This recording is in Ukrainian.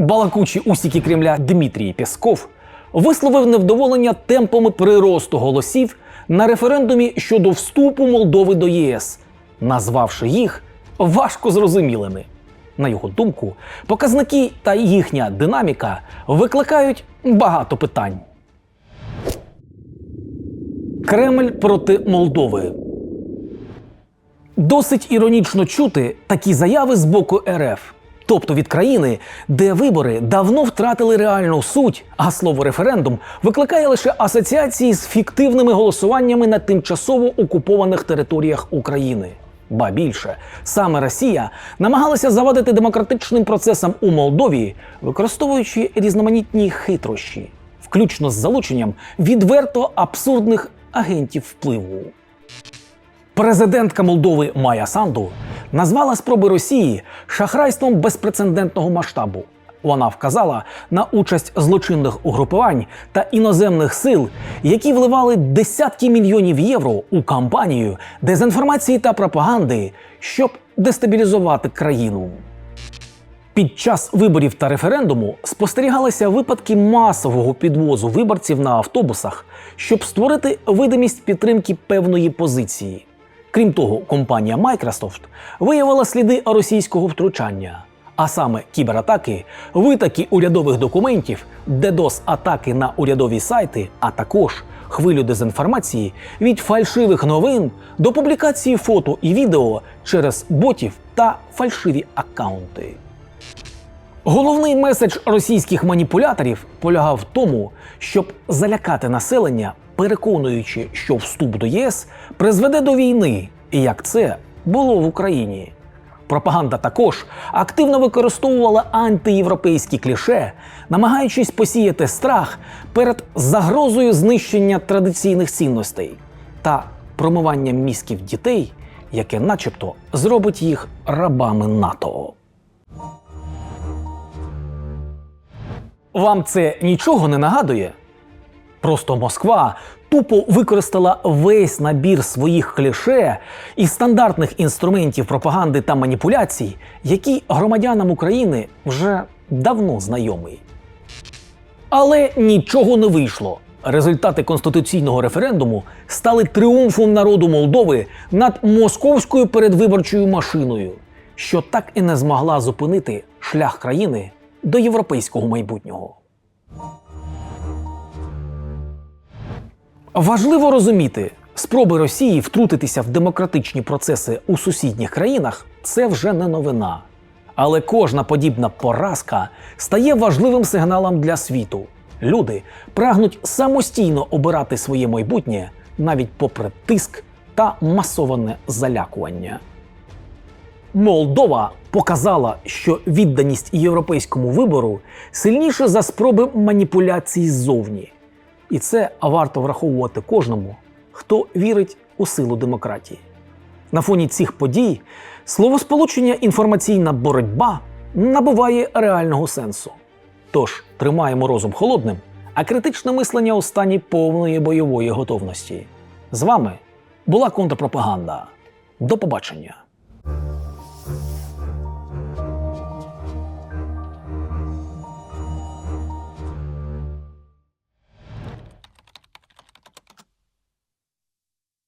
Балакучий усіки Кремля Дмитрій Пєсков висловив невдоволення темпами приросту голосів на референдумі щодо вступу Молдови до ЄС, назвавши їх важко зрозумілими. На його думку, показники та їхня динаміка викликають багато питань. Кремль проти Молдови. Досить іронічно чути такі заяви з боку РФ, тобто від країни, де вибори давно втратили реальну суть, а слово референдум викликає лише асоціації з фіктивними голосуваннями на тимчасово окупованих територіях України. Ба більше, саме Росія намагалася завадити демократичним процесам у Молдові, використовуючи різноманітні хитрощі, включно з залученням відверто абсурдних агентів впливу. Президентка Молдови Майя Санду назвала спроби Росії шахрайством безпрецедентного масштабу. Вона вказала на участь злочинних угрупувань та іноземних сил, які вливали десятки мільйонів євро у кампанію дезінформації та пропаганди, щоб дестабілізувати країну. Під час виборів та референдуму спостерігалися випадки масового підвозу виборців на автобусах, щоб створити видимість підтримки певної позиції. Крім того, компанія Microsoft виявила сліди російського втручання, а саме кібератаки, витаки урядових документів, ддос атаки на урядові сайти, а також хвилю дезінформації від фальшивих новин до публікації фото і відео через ботів та фальшиві аккаунти. Головний меседж російських маніпуляторів полягав в тому, щоб залякати населення, переконуючи, що вступ до ЄС призведе до війни, і як це було в Україні. Пропаганда також активно використовувала антиєвропейські кліше, намагаючись посіяти страх перед загрозою знищення традиційних цінностей та промиванням мізків дітей, яке, начебто, зробить їх рабами НАТО. Вам це нічого не нагадує? Просто Москва тупо використала весь набір своїх кліше і стандартних інструментів пропаганди та маніпуляцій, які громадянам України вже давно знайомі. Але нічого не вийшло. Результати конституційного референдуму стали тріумфом народу Молдови над московською передвиборчою машиною, що так і не змогла зупинити шлях країни до європейського майбутнього. Важливо розуміти, спроби Росії втрутитися в демократичні процеси у сусідніх країнах це вже не новина. Але кожна подібна поразка стає важливим сигналом для світу. Люди прагнуть самостійно обирати своє майбутнє навіть попри тиск та масоване залякування. Молдова показала, що відданість європейському вибору сильніша за спроби маніпуляцій ззовні. І це варто враховувати кожному, хто вірить у силу демократії. На фоні цих подій словосполучення інформаційна боротьба набуває реального сенсу. Тож тримаємо розум холодним, а критичне мислення у стані повної бойової готовності. З вами була контрпропаганда. До побачення!